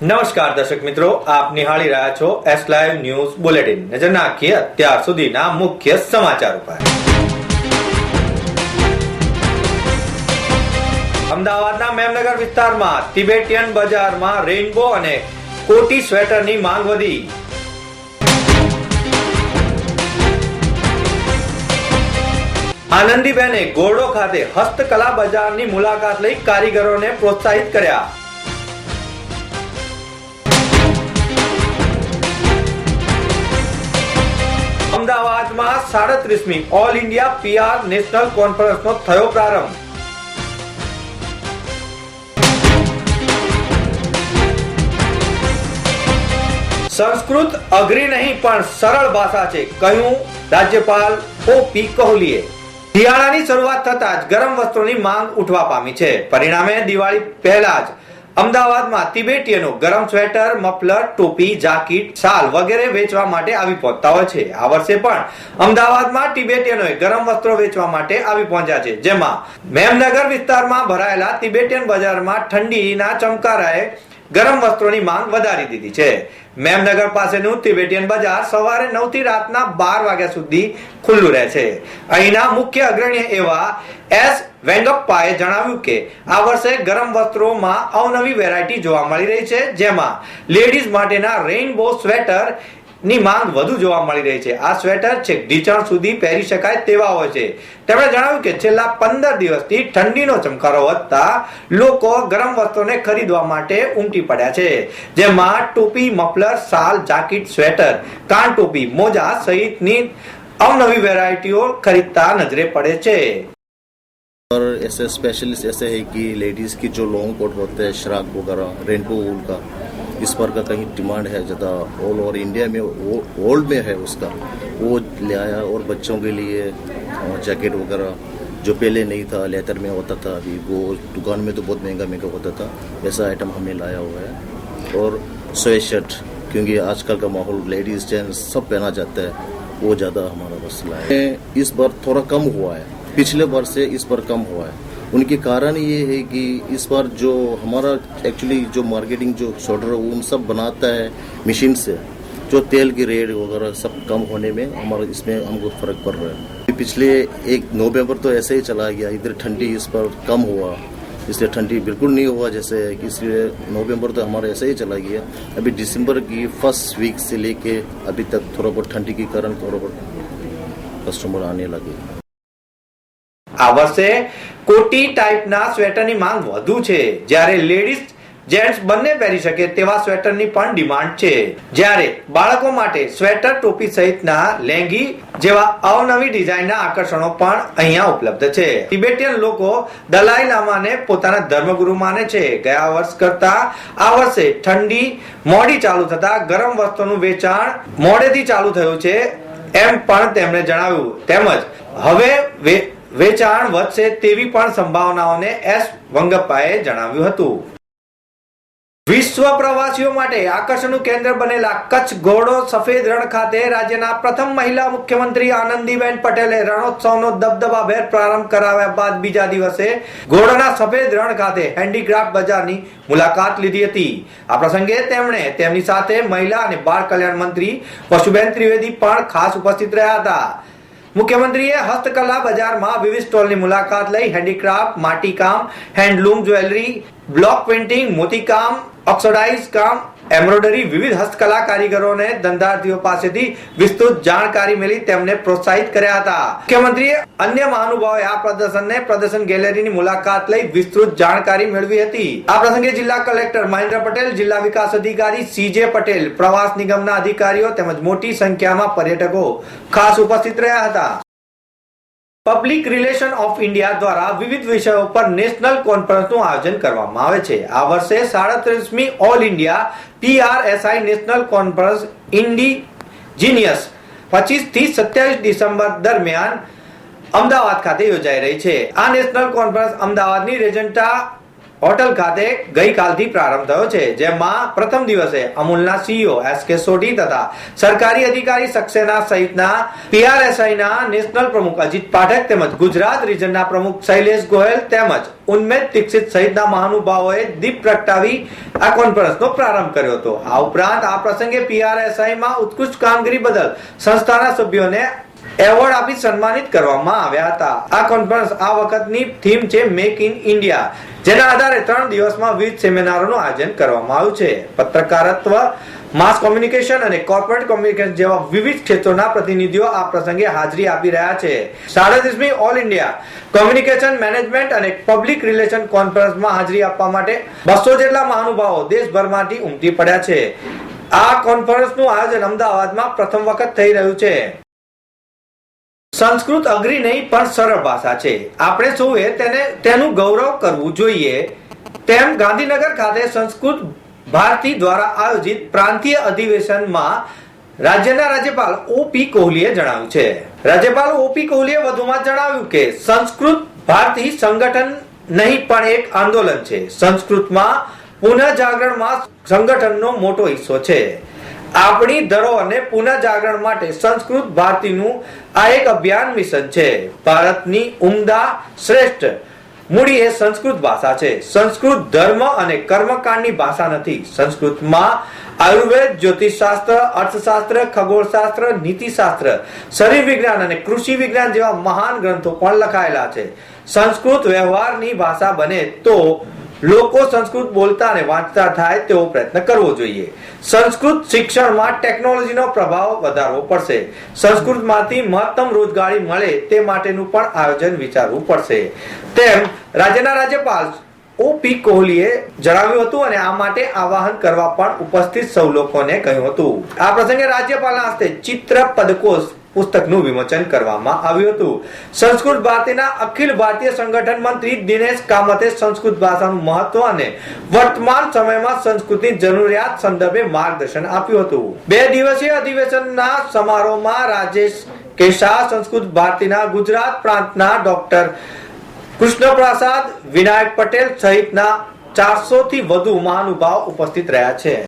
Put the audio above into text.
નમસ્કાર દર્શક મિત્રો, આપ નિહાળી રહ્યા છો એસ લાઈવ ન્યૂઝ બુલેટિન નજર નાખીએ અત્યાર સુધીના મુખ્ય સમાચાર ઉપર. અમદાવાદના મેમનગર વિસ્તારમાં તિબેટિયન બજારમાં રેઇનબો અને કોટી સ્વેટરની માંગ વધી. આનંદીબેને ગોરડો ખાતે હસ્તકલા બજારની મુલાકાત લઈ કારીગરોને પ્રોત્સાહિત કર્યા. અમદાવાદમાં સાડત્રીસમી ઓલ ઇન્ડિયા પીઆર નેશનલ કોન્ફરન્સનો થયો પ્રારંભ. સંસ્કૃત અઘરી નહીં, પણ સરળ ભાષા છે, કહ્યું રાજ્યપાલ ઓપી કોહલીએ. શિયાળાની શરૂઆત થતા જ ગરમ વસ્ત્રોની માંગ ઉઠવા પામી છે. પરિણામે દિવાળી પહેલા જ અમદાવાદમાં તિબેટીયનો ગરમ સ્વેટર, મફલર, ટોપી, જાકીટ, શાલ વગેરે વેચવા માટે આવી પહોંચતા હોય છે. આ વર્ષે પણ અમદાવાદમાં તિબેટીયનોએ ગરમ વસ્ત્રો વેચવા માટે આવી પહોંચ્યા છે. જેમાં મેમનગર વિસ્તારમાં ભરાયેલા તિબેટીયન બજારમાં ઠંડીના ચમકારાએ ગરમ વસ્ત્રોની માંગ વધારી દીધી છે. મેમનગર પાસેનું તિબેટિયન બજાર સવારે નવથી રાતના બાર વાગ્યા સુધી ખુલ્લું રહે છે. અહીંના મુખ્ય અગ્રણી એવા એસ વેંગપ્પાએ જણાવ્યું કે, આ વર્ષે ગરમ વસ્ત્રોમાં અવનવી વેરાયટી જોવા મળી રહી છે, જેમાં લેડીઝ માટેના રેઇનબો સ્વેટર ની માંગ વધુ જોવા મળી રહી છે આ સ્વેટર છેક ઢીંચણ સુધી પહેરી શકાય તેવા હોય છે તેમણે જણાવ્યું કે છેલ્લા પંદર દિવસથી ઠંડીનો ચમકારો વધતા લોકો ગરમ વસ્ત્રોને ખરીદવા માટે ઉમટી પડ્યા છે જેમાં ટોપી મફલર શાલ જાકીટ સ્વેટર કાન ટોપી મોજા સહિતની અવનવી વેરાયટીઓ ખરીદતા નજરે પડે છે और ऐसे स्पेशलिस्ट ऐसे है कि लेडीज़ की जो लॉन्ग कोट होते हैं श्राक वगैरह रेनबो वूल का इस बार का कहीं डिमांड है ज़्यादा? ऑल ओवर इंडिया में वर्ल्ड में है उसका। वो ले आया और बच्चों के लिए जैकेट वगैरह, जो पहले नहीं था लेदर में होता था अभी। वो दुकान में तो बहुत महँगा महँगा होता था ऐसा आइटम हमने लाया हुआ है। और स्वेट शर्ट क्योंकि आजकल का माहौल लेडीज़ जेंट्स सब पहना जाता है, वो ज़्यादा हमारा मसला है। इस बार थोड़ा कम हुआ है। पिछले बार से इस बार कम हुआ है। उनके कारण ये है कि इस बार जो हमारा एक्चुअली जो मार्केटिंग जो शोल्डर उन सब बनाता है मशीन से। जो तेल की रेट वगैरह सब कम होने में हमारा इसमें हमको फ़र्क पड़ रहा है। पिछले एक नवंबर तो ऐसे ही चला गया, इधर ठंडी इस पर कम हुआ। इसलिए ठंडी बिल्कुल नहीं हुआ जैसे कि इसलिए नवंबर तो हमारा ऐसे ही चला गया। अभी दिसंबर की फ़र्स्ट वीक से लेके अभी तक थोड़ा बहुत ठंडी के कारण थोड़ा बहुत कस्टमर आने लगे। આ વર્ષે કોટી ટાઈપના સ્વેટરની માંગ વધુ છે. જ્યારે લેડીઝ, જેન્ટ્સ બંને પહેરી શકે તેવા સ્વેટરની પણ ડિમાન્ડ છે. જ્યારે બાળકો માટે સ્વેટર, ટોપી સહિતના લેંગી જેવા અવનવી ડિઝાઇનના આકર્ષણો પણ અહીંયા ઉપલબ્ધ છે. તિબેટિયન લોકો દલાઈ લામાને પોતાના ધર્મગુરુ માને છે. ગયા વર્ષ કરતા આ વર્ષે ઠંડી, મોડી ચાલુ થતા ગરમ વસ્તુનું વેચાણ મોડેથી ચાલુ થયું છે, એમ પણ તેમણે જણાવ્યું. તેમજ હવે વેચાણ વધશે તેવી પણ સંભાવનાઓને એસ વંગપ્પાએ જણાવ્યું હતું. વિશ્વ પ્રવાસીઓ માટે આકર્ષણનું કેન્દ્ર બનેલા કચ્છ ઘોડો સફેદ રણ ખાતે રાજ્યના પ્રથમ મહિલા મુખ્યમંત્રી આનંદીબેન પટેલે રણોત્સવનો દબદબાભેર પ્રારંભ કરાવ્યા બાદ બીજા દિવસે ઘોડાના સફેદ રણ ખાતે હેન્ડીક્રાફ્ટ બજારની મુલાકાત લીધી હતી. આ પ્રસંગે તેમણે તેમની સાથે મહિલા અને બાળ કલ્યાણ મંત્રી પશુબેન ત્રિવેદી પણ ખાસ ઉપસ્થિત રહ્યા હતા. મુખ્યમંત્રીએ હસ્તકલા બજારમાં વિવિધ સ્ટોલની મુલાકાત લઈ હેન્ડીક્રાફ્ટ માટીકામ હેન્ડલૂમ જ્વેલરી બ્લોક પેઇન્ટિંગ મોતીકામ ઓક્સોડાઇઝ કામ, એમ્બ્રોઇડરી વિવિધ હસ્તકલા કારીગરોને ધંધાર્થીઓ પાસેથી વિસ્તૃત જાણકારી મેળવી તેમને પ્રોત્સાહિત કર્યા હતા. મુખ્યમંત્રીએ અન્ય મહાનુભાવોએ આ પ્રદર્શનને પ્રદર્શન ગેલેરીની મુલાકાત લઈ વિસ્તૃત જાણકારી મેળવી હતી. આ પ્રસંગે જિલ્લા કલેક્ટર મહેન્દ્ર પટેલ, જિલ્લા વિકાસ અધિકારી સીજે પટેલ, પ્રવાસ નિગમના અધિકારીઓ તેમજ મોટી સંખ્યામાં પર્યટકો ખાસ ઉપસ્થિત રહ્યા હતા. પબ્લિક રિલેશન ઓફ ઇન્ડિયા દ્વારા વિવિધ વિષયો પર નેશનલ કોન્ફરન્સનું આયોજન કરવામાં આવે છે. આ વર્ષે સાડત્રીસમી all India PRSI national conference indigenous પચીસથી સત્યાવીસ ડિસેમ્બર દરમિયાન અમદાવાદ ખાતે યોજાઈ રહી છે. આ નેશનલ કોન્ફરન્સ અમદાવાદની રેજન્ટા હોટલ ખાતે ગઈકાલથી પ્રારંભ થયો છે, જેમાં પ્રથમ દિવસે અમૂલના સીઈઓ એસ કે સોઢી તથા સરકારી અધિકારી સક્સેના સહિતના પીઆરએસઆઈના નેશનલ પ્રમુખ અજીત પાઠક તેમજ ગુજરાત રિજનના પ્રમુખ શૈલેષ ગોયલ તેમજ ઉન્મેદ દીક્ષિત સહિતના મહાનુભાવોએ દીપ પ્રગટાવી આ કોન્ફરન્સનો પ્રારંભ કર્યો હતો. આ ઉપરાંત આ પ્રસંગે પીઆરએસઆઈમાં ઉત્કૃષ્ટ કામગીરી બદલ સંસ્થાના સભ્યોને એવોર્ડ આપી સન્માનિત કરવામાં આવ્યા હતા. આ કોન્ફરન્સ આ વખતની થીમ છે મેક ઇન ઇન્ડિયા જેના આધારે ત્રણ દિવસમાં વિવિધ સેમિનારોનું આયોજન કરવામાં આવ્યું છે. પત્રકારત્વ માસ કોમ્યુનિકેશન અને કોર્પોરેટ કોમ્યુનિકેશન જેવા વિવિધ ક્ષેત્રોના પ્રતિનિધિઓ આ પ્રસંગે હાજરી આપી રહ્યા છે. સાડત્રીસમી ઓલ ઇન્ડિયા કોમ્યુનિકેશન મેનેજમેન્ટ અને પબ્લિક રિલેશન કોન્ફરન્સમાં હાજરી આપવા માટે બસો જેટલા મહાનુભાવો દેશભરમાંથી ઉમટી પડ્યા છે. આ કોન્ફરન્સનું આયોજન અમદાવાદમાં પ્રથમ વખત થઈ રહ્યું છે. સંસ્કૃત અઘરી નહીં, પણ સરળ ભાષા છે. આપણે સૌએ તેને, તેનું ગૌરવ કરવું જોઈએ. તેમ ગાંધીનગર ખાતે સંસ્કૃત ભારતી દ્વારા આયોજિત પ્રાંતીય અધિવેશનમાં રાજ્યના રાજ્યપાલ ઓપી કોહલીએ જણાવ્યું છે. રાજ્યપાલ ઓપી કોહલીએ વધુમાં જણાવ્યું કે, સંસ્કૃત ભારતી સંગઠન નહીં, પણ એક આંદોલન છે. સંસ્કૃતમાં પુનઃ જાગરણમાં સંગઠનનો મોટો હિસ્સો છે. આપણી ધરોહરને પુનઃજાગરણ માટે સંસ્કૃત ભારતીનું આ એક અભિયાન મિશન છે. ભારતની ઉમદા શ્રેષ્ઠ. મૂડી એ સંસ્કૃત ભાષા છે. સંસ્કૃત ધર્મ અને કર્મકાંડની ભાષા નથી. સંસ્કૃતમાં આયુર્વેદ, જ્યોતિષશાસ્ત્ર, અર્થશાસ્ત્ર, ખગોળશાસ્ત્ર, નીતિશાસ્ત્ર શરીર વિજ્ઞાન અને કૃષિ વિજ્ઞાન જેવા મહાન ગ્રંથો પણ લખાયેલા છે. સંસ્કૃત વ્યવહારની ભાષા બને તો લોકો સંસ્કૃત બોલતા અને વાંચતા થાય તેવો પ્રયત્ન કરવો જોઈએ. સંસ્કૃત શિક્ષણમાં ટેકનોલોજીનો પ્રભાવ વધારવો પડશે. સંસ્કૃતમાંથી મહત્તમ રોજગારી મળે તે માટેનું પણ આયોજન વિચારવું પડશે. તેમ રાજ્યના રાજ્યપાલ ઓપી કોહલીએ જણાવ્યું હતું અને આ માટે આવાહન કરવા પણ ઉપસ્થિત સૌ લોકોને કહ્યું હતું. આ પ્રસંગે રાજ્યપાલના હસ્તે ચિત્ર પદકોશ પુસ્તકનું વિમોચન કરવામાં આવ્યું હતું. સંસ્કૃત ભારતીના અખિલ ભારતીય સંગઠન મંત્રી દિનેશ કામતે સંસ્કૃત ભાષાનું મહત્વ અને વર્તમાન સમયમાં સંસ્કૃતની જરૂરિયાત સંદર્ભે માર્ગદર્શન આપ્યું હતું. બે દિવસીય અધિવેશનના સમારોહમાં રાજેશ કેશા સંસ્કૃત ભારતીના ગુજરાત પ્રાંતના ડોક્ટર કૃષ્ણ પ્રસાદ વિનાયક પટેલ સહિતના ચારસો થી વધુ મહાનુભાવ ઉપસ્થિત રહ્યા છે.